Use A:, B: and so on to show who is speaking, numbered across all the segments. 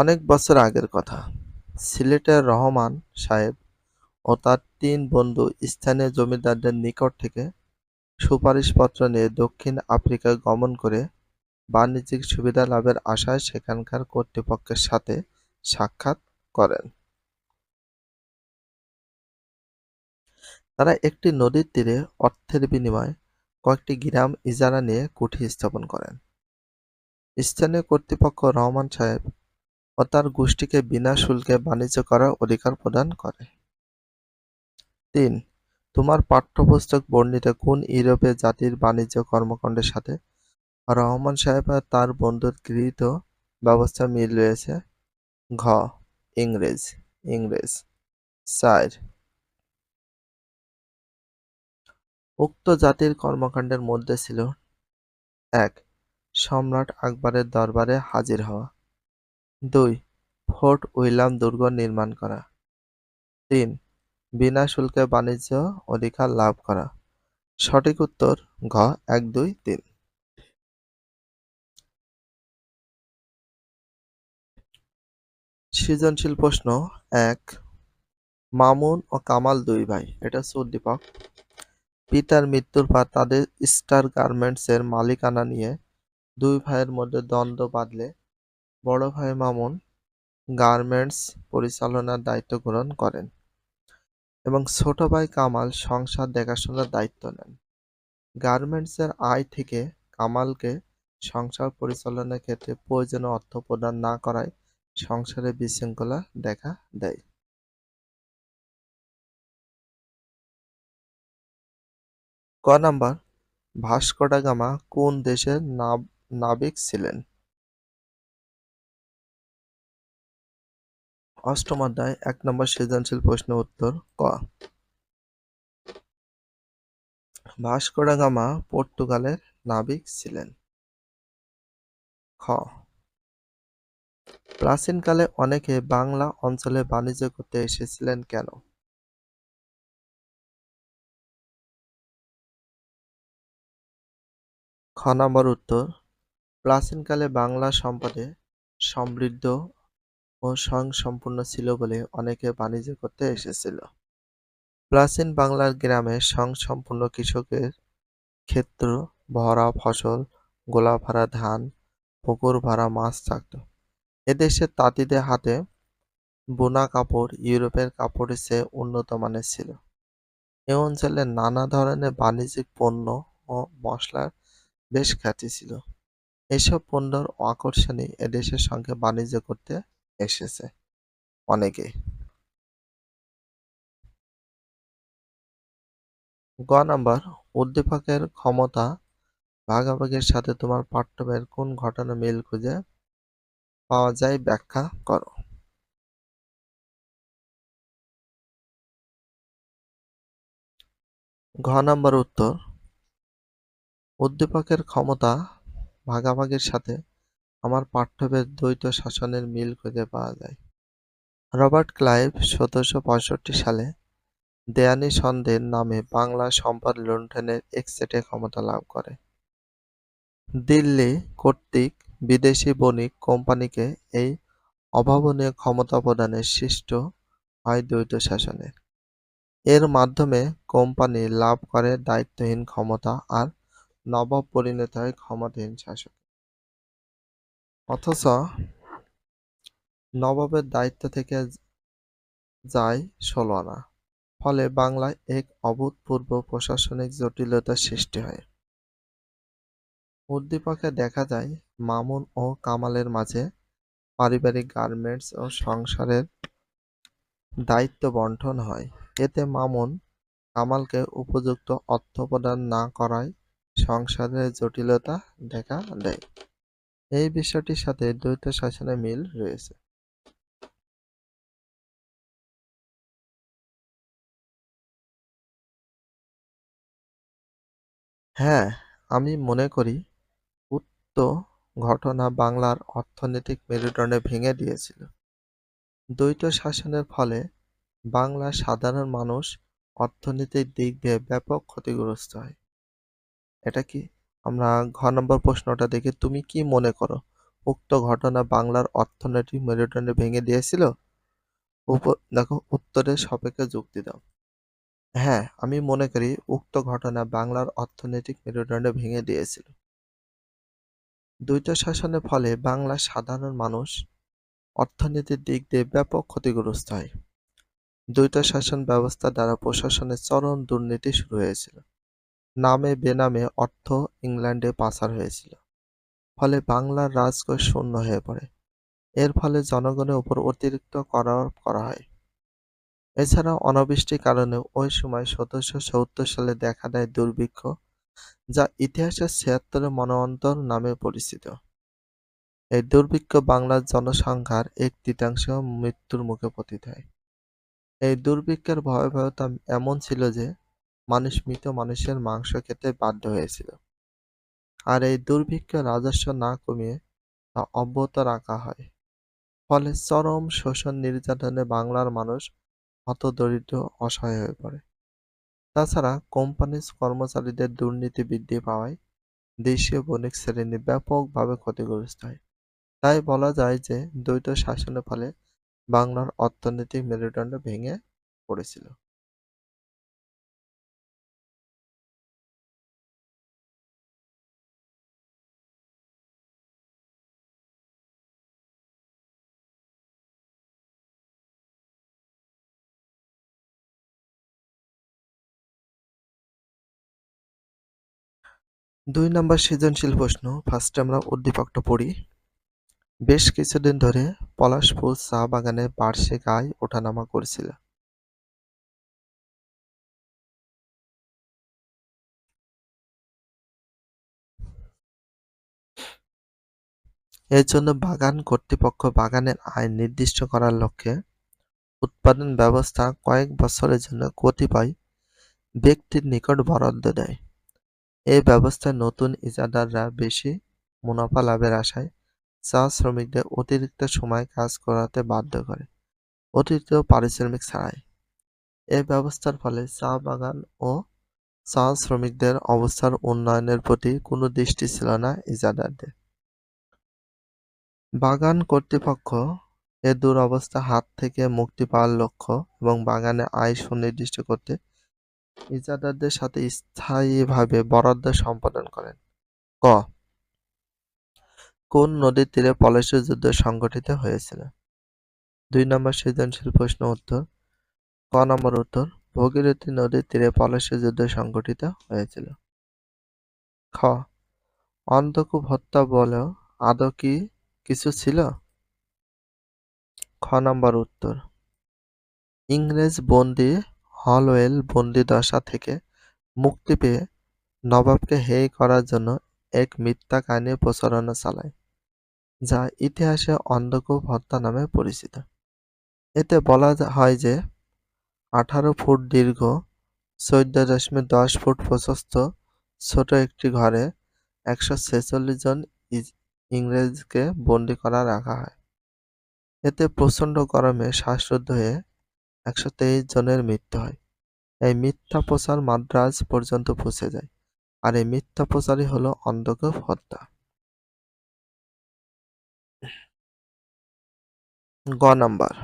A: অনেক বছর আগের কথা। সিলেটের রহমান সাহেব ও তার তিন বন্ধু স্থানীয় জমিদারদের নিকট থেকে সুপারিশপত্র নিয়ে দক্ষিণ আফ্রিকায় গমন করে বাণিজ্যিক সুবিধা লাভের আশায় সেখানকার কর্তৃপক্ষের সাথে সাক্ষাৎ করেন। তারা একটি নদীর তীরে অর্থের বিনিময়ে কয়েকটি গ্রাম ইজারা নিয়ে কুঠি স্থাপন করেন। স্থানীয় কর্তৃপক্ষ রহমান সাহেব ও তার গোষ্ঠীকে বিনা শুল্কে বাণিজ্য করার অধিকার প্রদান করে। তিন, তোমার পাঠ্যপুস্তক বর্ণিত কোন ইউরোপীয় জাতির বাণিজ্য কর্মকাণ্ডের সাথে রহমান সাহেব আর তার বন্ধুর গৃহীত ব্যবস্থা মিল রয়েছে? ঘ. ইংরেজ ইংরেজ চার, উক্ত জাতির কর্মকাণ্ডের মধ্যে ছিল এক, সম্রাট আকবরের দরবারে হাজির হওয়া দুই, ফোর্ট উইলিয়াম দুর্গ নির্মাণ করা। তিন, বিনা শুল্কে বাণিজ্য অধিকার লাভ করা। সঠিক উত্তর ঘ, এক, দুই, তিন। সৃজনশীল প্রশ্ন এক, মামুন ও কামাল দুই ভাই, এটা হচ্ছে উদ্দীপক পিতার মৃত্যুর পর তাদের স্টার গার্মেন্টসের মালিকানা নিয়ে দুই ভাইয়ের মধ্যে দ্বন্দ্ব বাঁধলে বড় ভাই মামুন গার্মেন্টস পরিচালনার দায়িত্ব গ্রহণ করেন এবং ছোট ভাই কামাল সংসার দেখাশোনার দায়িত্ব নেন। গার্মেন্টসের আয় থেকে কামালকে সংসার পরিচালনার ক্ষেত্রে প্রয়োজনীয় অর্থ প্রদান না করায় সংসারে বিশৃঙ্খলা দেখা দেয়। ক নাম্বার, ভাস্কো ডা গামা কোন দেশের নাবিক ছিলেন? অষ্টম অধ্যায়, এক নম্বর সৃজনশীল প্রশ্ন উত্তর ক। ভাস্কো ডা গামা পর্তুগালের নাবিক ছিলেন। খ। প্রাচীনকালে অনেকে বাংলা অঞ্চলে বাণিজ্য করতে এসেছিলেন কেন? খ নম্বর উত্তর। প্রাচীনকালে বাংলা সম্পদে সমৃদ্ধ ও স্বয়ংসম্পূর্ণ ছিল বলে অনেকে বাণিজ্য করতে এসেছিল। প্রাচীন বাংলার গ্রামে স্বয়ংসম্পূর্ণ কৃষকের ক্ষেত্র, ভরা ফসল, গোলা ভরা ধান, পুকুর ভরা মাছ থাকত। এদেশে তাঁতিদের হাতে বোনা কাপড়, ইউরোপের কাপড়ের চেয়ে উন্নত মানের ছিল। এ অঞ্চলে নানা ধরনের বাণিজ্যিক পণ্য ও মশলার বেশ খ্যাতি ছিল। এসব পণ্যর আকর্ষণে এদেশের সঙ্গে বাণিজ্য করতে এসেছে অনেকে। গ নাম্বার, উদ্দীপকের ক্ষমতা ভাগাভাগির সাথে তোমার পাঠ্যবের কোন ঘটনা মিল খুঁজে পাওয়া যায় ব্যাখ্যা করো। ঘ নাম্বার, উত্তর, উদ্দীপকের ক্ষমতা ভাগাভাগির সাথে আমার পাঠ্যবের দ্বৈত শাসনের মিল খুঁজে পাওয়া যায়। রবার্ট ক্লাইভ সতেরোশো পঁয়ষট্টি সালে দেয়ানি সন্দেহের নামে বাংলা সম্পদ লুণ্ঠনের একসেটে ক্ষমতা লাভ করে। দিল্লি কর্তৃক বিদেশি বণিক কোম্পানিকে এই অভাবনীয় ক্ষমতা প্রদানের সৃষ্ট হয় দ্বৈত শাসনের এর মাধ্যমে কোম্পানি লাভ করে দায়িত্বহীন ক্ষমতা আর নবাব পরিণত হয় ক্ষমতাহীন শাসক। অথচ নবাবের দায়িত্ব থেকে যায় ষোলো আনা ফলে বাংলায় এক অভূতপূর্ব প্রশাসনিক জটিলতার সৃষ্টি হয়। উদ্দীপকে দেখা যায় মামুন ও কামালের মাঝে পারিবারিক গার্মেন্টস ও সংসারের দায়িত্ব বন্টন হয়। এতে মামুন কামালকে উপযুক্ত অর্থ প্রদান না করায় সংসারের জটিলতা দেখা দেয়। এই বিষয়টির সাথে দ্বৈত শাসনে মিল রয়েছে। হ্যাঁ আমি মনে করি উক্ত ঘটনা বাংলার অর্থনৈতিক মেরুদণ্ডে ভেঙে দিয়েছিল। দ্বৈত শাসনের ফলে বাংলার সাধারণ মানুষ অর্থনৈতিক দিক দিয়ে ব্যাপক ক্ষতিগ্রস্ত হয়। এটা কি আমরা ঘ নম্বর প্রশ্নটা দেখে তুমি কি মনে করো উক্ত ঘটনা বাংলার অর্থনৈতিক মেরুদণ্ড ভেঙে দিয়েছিল? দেখো উত্তরের সাপেক্ষে যুক্তি দাও। হ্যাঁ, আমি মনে করি উক্ত ঘটনা বাংলার অর্থনৈতিক মেরুদণ্ড ভেঙে দিয়েছিল। দ্বৈত শাসনের ফলে বাংলার সাধারণ মানুষ অর্থনীতির দিক দিয়ে ব্যাপক ক্ষতিগ্রস্ত হয়। দ্বৈত শাসন ব্যবস্থা দ্বারা প্রশাসনের চরম দুর্নীতি শুরু হয়েছিল। নামে বেনামে অর্থ ইংল্যান্ডে পাচার হয়েছিল। ফলে বাংলার রাজকোষ শূন্য হয়ে পড়ে। এর ফলে জনগণের উপর অতিরিক্ত কর করা হয়। এছাড়া অনাবৃষ্টির কারণে ওই সময় সতেরোশো সত্তর সালে দেখা দেয় দুর্ভিক্ষ, যা ইতিহাসের ছিয়াত্তরের মনন্তর নামে পরিচিত। এই দুর্ভিক্ষ বাংলার জনসংখ্যার এক তৃতীয়াংশ মৃত্যুর মুখে পতিত হয়। এই দুর্ভিক্ষের ভয়াবহতা এমন ছিল যে মানুষ মৃত মানুষের মাংস খেতে বাধ্য হয়েছিল। আর এই দুর্ভিক্ষ রাজস্ব না কমিয়ে তা অব্যাহত রাখা হয়। ফলে চরম শোষণ নির্যাতনে বাংলার মানুষ হতদরিদ্র অসহায় হয়ে পড়ে। তাছাড়া কোম্পানিজ কর্মচারীদের দুর্নীতি বৃদ্ধি পাওয়ায় দেশীয় বণিক শ্রেণি ব্যাপকভাবে ক্ষতিগ্রস্ত হয়। তাই বলা যায় যে দ্বৈত শাসনের ফলে বাংলার অর্থনৈতিক মেরুদণ্ড ভেঙে পড়েছিল। দুই নম্বর সৃজনশীল প্রশ্ন। ফার্স্টে আমরা উদ্দীপকটা পড়ি। বেশ কিছুদিন ধরে পলাশপুর চা বাগানে বার্ষিক আয় ওঠানামা করছিল। এর জন্য বাগান কর্তৃপক্ষ বাগানের আয় নির্দিষ্ট করার লক্ষ্যে উৎপাদন ব্যবস্থা কয়েক বছরের জন্য কতিপয় ব্যক্তির নিকট বরাদ্দ দেয়। এই ব্যবস্থায় নতুন ইজাদাররা বেশি মুনাফা লাভের আশায় চা শ্রমিকদের অতিরিক্ত সময় কাজ করাতে বাধ্য করে। অতিরিক্ত পারিশ্রমিক ছাড়াই। এই ব্যবস্থার ফলে চা বাগান ও চা শ্রমিকদের অবস্থার উন্নয়নের প্রতি কোনো দৃষ্টি ছিল না ইজাদারদের বাগান কর্তৃপক্ষ এ দুরবস্থা হাত থেকে মুক্তি পাওয়ার লক্ষ্য এবং বাগানে আয় সুনির্দিষ্ট করতে ইজাদারদের সাথে স্থায়ীভাবে বরাদ্দ সম্পাদন করেন। ক. কোন নদীর তীরে পলাশী যুদ্ধ সংঘটিত হয়েছিল? দুই নম্বর সৃজনশীল প্রশ্ন উত্তর ক নম্বর উত্তর ভগীরথী নদীর তীরে পলাশী যুদ্ধ সংঘটিত হয়েছিল খ অন্ধকূপ হত্যা বলেও আদৌ কি কিছু ছিল খ নম্বর উত্তর ইংরেজ বন্দি হলওয়েল বন্দিদশা থেকে মুক্তি পেয়ে নবাবকে হেয় করার জন্য এক মিথ্যা কাহিনী প্রচারণা চালায়, যা ইতিহাসে অন্ধকূপ হত্যা নামে পরিচিত। এতে বলা হয় যে আঠারো ফুট দীর্ঘ, চৌদ্দ দশমিক দশ ফুট প্রশস্ত ছোট একটি ঘরে একশো ছেচল্লিশ জন ইংরেজকে বন্দি করা রাখা হয়। এতে প্রচণ্ড গরমে শ্বাসরুদ্ধ হয়ে একশো তেইশ জনের মৃত্যু হয়। এই মিথ্যা প্রচার মাদ্রাজ পর্যন্ত পৌঁছে যায় আর এই মিথ্যা প্রচারই হলো অন্ধকূপ হত্যা। গ নাম্বার।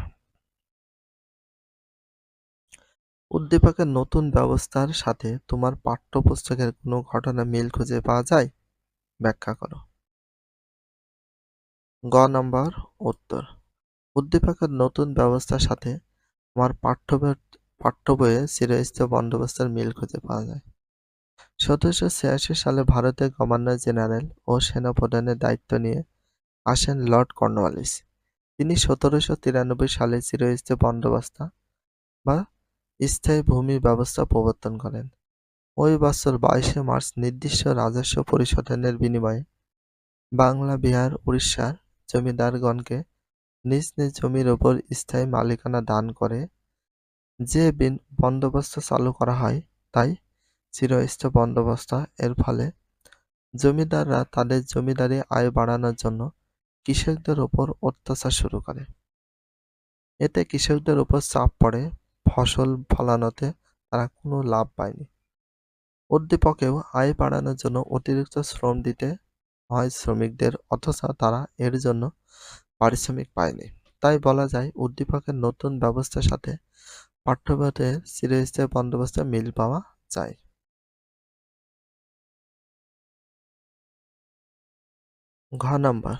A: উদ্দীপকের নতুন ব্যবস্থার সাথে তোমার পাঠ্যপুস্তকের কোনো ঘটনা মিল খুঁজে পাওয়া যায়? ব্যাখ্যা করো। গ নাম্বার, উত্তর। উদ্দীপকের নতুন ব্যবস্থার সাথে আমার পাঠ্য বইয়ে চিরস্থায়ী বন্দোবস্তের মিল খুঁজে পাওয়া যায়। সতেরোশো ছিয়াশি সালে ভারতের গভর্নর জেনারেল ও সেনাপ্রধানের দায়িত্ব নিয়ে আসেন লর্ড কর্নওয়ালিস। তিনি সতেরোশো তিরানব্বই সালে চিরস্থায়ী বন্দোবস্তা বা স্থায়ী ভূমি ব্যবস্থা প্রবর্তন করেন। ওই বছর বাইশে মার্চ নির্দিষ্ট রাজস্ব পরিশোধনের বিনিময়ে বাংলা, বিহার, উড়িষ্যার জমিদারগণকে নিজ নিজ জমির ওপর স্থায়ী মালিকানা দান করে যে বন্দোবস্ত চালু করা হয়, তাই চিরস্থায়ী বন্দোবস্ত। এর ফলে জমিদাররা তাদের জমিদারি আয় বাড়ানোর জন্য কৃষকদের ওপর অত্যাচার শুরু করে। এতে কৃষকদের উপর চাপ পড়ে, ফসল ফলানোতে তারা কোনো লাভ পায়নি। উদ্দীপকেও আয় বাড়ানোর জন্য অতিরিক্ত শ্রম দিতে হয় শ্রমিকদের, অথচ তারা এর জন্য পারিশ্রমিক পায়নি। তাই বলা যায়, উদ্দীপকের নতুন ব্যবস্থার সাথে পাঠ্যবোধের চিরস্থায়ী বন্দোবস্তে মিল পাওয়া যায়। ঘ নাম্বার,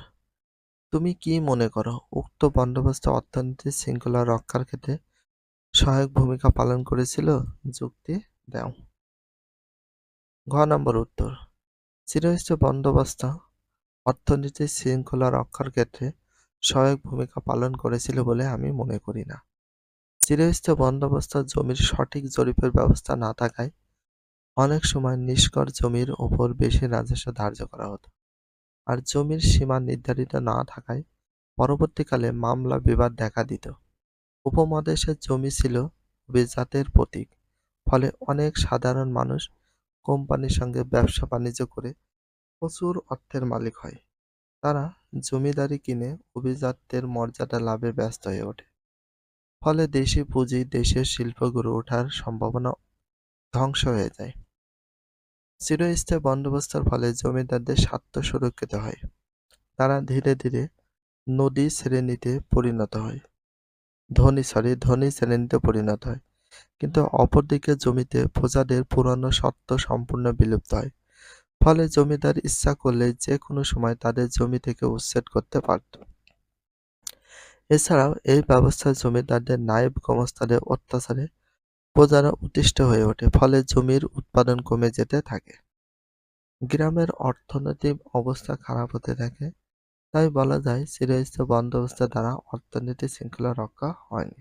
A: তুমি কি মনে করো, উক্ত বন্দোবস্ত অর্থনীতির শৃঙ্খলা রক্ষার ক্ষেত্রে সহায়ক ভূমিকা পালন করেছিল? যুক্তি দাও। ঘ নম্বর উত্তর, চিরস্থায়ী বন্দোবস্ত অর্থনীতির শৃঙ্খলা রক্ষার ক্ষেত্রে সহায়ক ভূমিকা পালন করেছিল বলে আমি মনে করি না। চিরস্থায়ী বন্দোবস্ত জমির সঠিক জরিপের ব্যবস্থা না থাকায় অনেক সময় নিষ্কর জমির ওপর বেশি রাজস্ব ধার্য করা হতো। আর জমির সীমা নির্ধারিত না থাকায় পরবর্তীকালে মামলা বিবাদ দেখা দিত। উপমহাদেশের জমি ছিল অভিজাতের প্রতীক, ফলে অনেক সাধারণ মানুষ কোম্পানির সঙ্গে ব্যবসা বাণিজ্য করে প্রচুর অর্থের মালিক হয়। তারা জমিদারি কিনে অভিজাতদের মর্যাদা লাভে ব্যস্ত হয়ে ওঠে। ফলে দেশি পুঁজি দেশের শিল্প গড়ে ওঠার সম্ভাবনা ধ্বংস হয়ে যায়। চিরস্থায়ী বন্দোবস্তের ফলে জমিদারদের স্বার্থ সুরক্ষিত হয়। তারা ধীরে ধীরে নদী শ্রেণীতে পরিণত হয়। ধনী সরি ধনী শ্রেণীতে পরিণত হয়। কিন্তু অপরদিকে জমিতে প্রজাদের পুরনো সত্ত্ব সম্পূর্ণ বিলুপ্ত হয়। ফলে জমিদার ইচ্ছা করলে যে কোনো সময় তাদের জমি থেকে উচ্ছেদ করতে পারত। এছাড়াও এই ব্যবস্থায় জমিদারদের নায়েব গমস্তাদের অত্যাচারে প্রজারা অতিষ্ঠ হয়ে ওঠে, ফলে জমির উৎপাদন কমে যেতে থাকে। গ্রামের অর্থনৈতিক অবস্থা খারাপ হতে থাকে, তাই বলা যায় চিরস্থায়ী বন্দোবস্তের দ্বারা অর্থনৈতিক শৃঙ্খলা রক্ষা হয়নি।